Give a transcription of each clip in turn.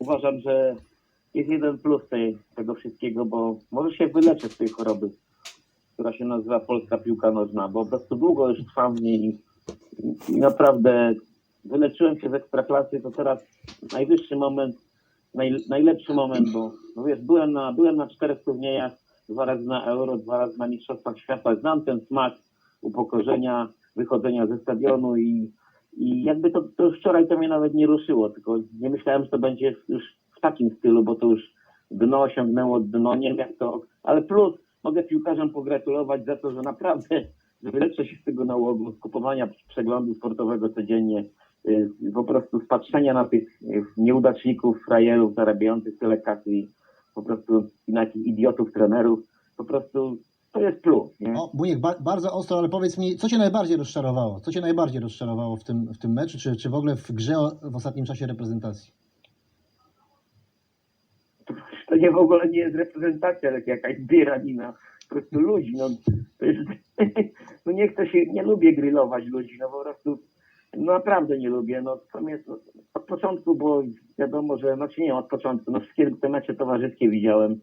uważam, że jest jeden plus tej, tego wszystkiego, bo może się wyleczę z tej choroby, która się nazywa polska piłka nożna, bo po prostu długo już trwam w niej i, i naprawdę wyleczyłem się z ekstraklasy, to teraz najwyższy moment, naj, najlepszy moment, bo no wiesz, byłem na, byłem na czterech turniejach, dwa razy na Euro, dwa razy na Mistrzostwach Świata, znam ten smak upokorzenia, wychodzenia ze stadionu i, i jakby to, to wczoraj to mnie nawet nie ruszyło, tylko nie myślałem, że to będzie już w takim stylu, bo to już dno osiągnęło dno, nie wiem jak to, ale plus mogę piłkarzom pogratulować za to, że naprawdę wyleczę się z tego nałogu, z kupowania przeglądu sportowego codziennie, y, po prostu z patrzenia na tych y, nieudaczników, frajerów zarabiających tyle kasy i po prostu na takich idiotów, trenerów, po prostu to jest plus, nie? O, Buniek, ba bardzo ostro, ale powiedz mi, co Cię najbardziej rozczarowało? Co Cię najbardziej rozczarowało w tym, w tym meczu, czy, czy w ogóle w grze o- w ostatnim czasie reprezentacji? to nie w ogóle nie jest reprezentacja, ale jakaś bieranina po prostu ludzi. No, to jest, no nie chcę się, nie lubię grillować ludzi, no po prostu no naprawdę nie lubię. No, no, od początku było wiadomo, że, znaczy nie od początku, no wszystkie te mecze towarzyskie widziałem.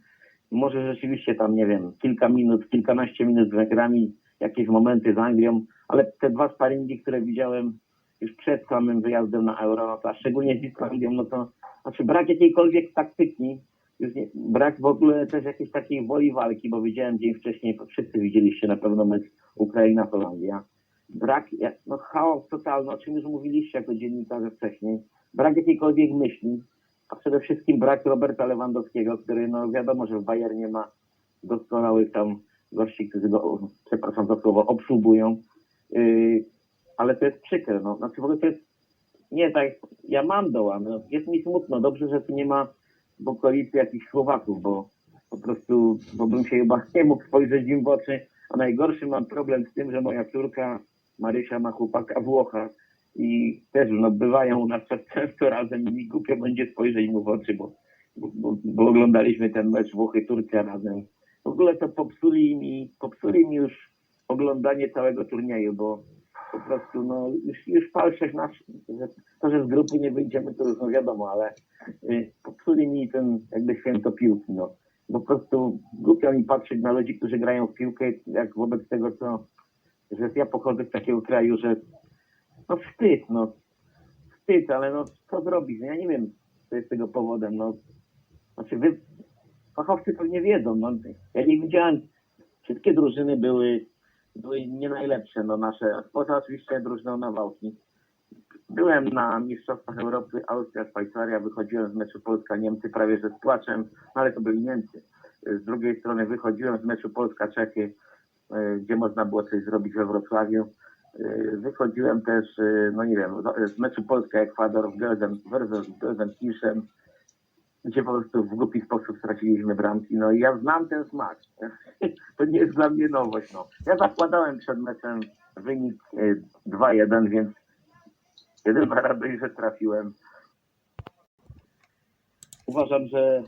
Może rzeczywiście tam, nie wiem, kilka minut, kilkanaście minut z Węgrami, jakieś momenty z Anglią, ale te dwa sparingi, które widziałem już przed samym wyjazdem na Euro, a szczególnie z Islandią, no to znaczy brak jakiejkolwiek taktyki, już nie, brak w ogóle też jakiejś takiej woli walki, bo widziałem dzień wcześniej, wszyscy widzieliście na pewno mecz Ukraina-Holandia. Brak, no chaos totalny, o czym już mówiliście jako dziennikarze wcześniej. Brak jakiejkolwiek myśli, a przede wszystkim brak Roberta Lewandowskiego, który no wiadomo, że w Bayernie ma doskonałych tam gości, którzy go, przepraszam za słowo, obsługują. Yy, ale to jest przykre, no. Znaczy w ogóle to jest nie tak, ja mam dołam, no. jest mi smutno, dobrze, że tu nie ma w okolicy jakichś Słowaków, bo po prostu, bo bym się chyba nie mógł spojrzeć im w oczy, a najgorszy mam problem z tym, że moja córka Marysia ma chłopaka Włocha i też no, bywają u nas często razem i głupio będzie spojrzeć mu w oczy, bo, bo, bo, oglądaliśmy ten mecz Włochy-Turcja razem. W ogóle to popsuli mi, popsuli mi już oglądanie całego turnieju, bo po prostu no już, już falszek nasz, że to, że z grupy nie wyjdziemy, to już no wiadomo, ale y, popsuli mi ten jakby święto piłki, no. Po prostu głupio mi patrzeć na ludzi, którzy grają w piłkę, jak wobec tego, co, że ja pochodzę z takiego kraju, że no wstyd, no. Wstyd, ale no co zrobić? No, ja nie wiem, co jest tego powodem, no. Znaczy wy, fachowcy pewnie wiedzą, no. Ja nie widziałem, wszystkie drużyny były, były nie najlepsze, no nasze, poza oczywiście drużyną Nawałki. Byłem na Mistrzostwach Europy, Austria, Szwajcaria, wychodziłem z meczu Polska-Niemcy prawie że z płaczem, no ale to byli Niemcy. Z drugiej strony wychodziłem z meczu Polska-Czechy, y, gdzie można było coś zrobić we Wrocławiu. Y, Wychodziłem też, y, no nie wiem, z meczu Polska-Ekwador w Gelsenkirchen, gdzie po prostu w głupi sposób straciliśmy bramki. No i ja znam ten smak. To nie jest dla mnie nowość. No. Ja zakładałem przed meczem wynik y, 2-1, więc jeden radę, że trafiłem. Uważam, że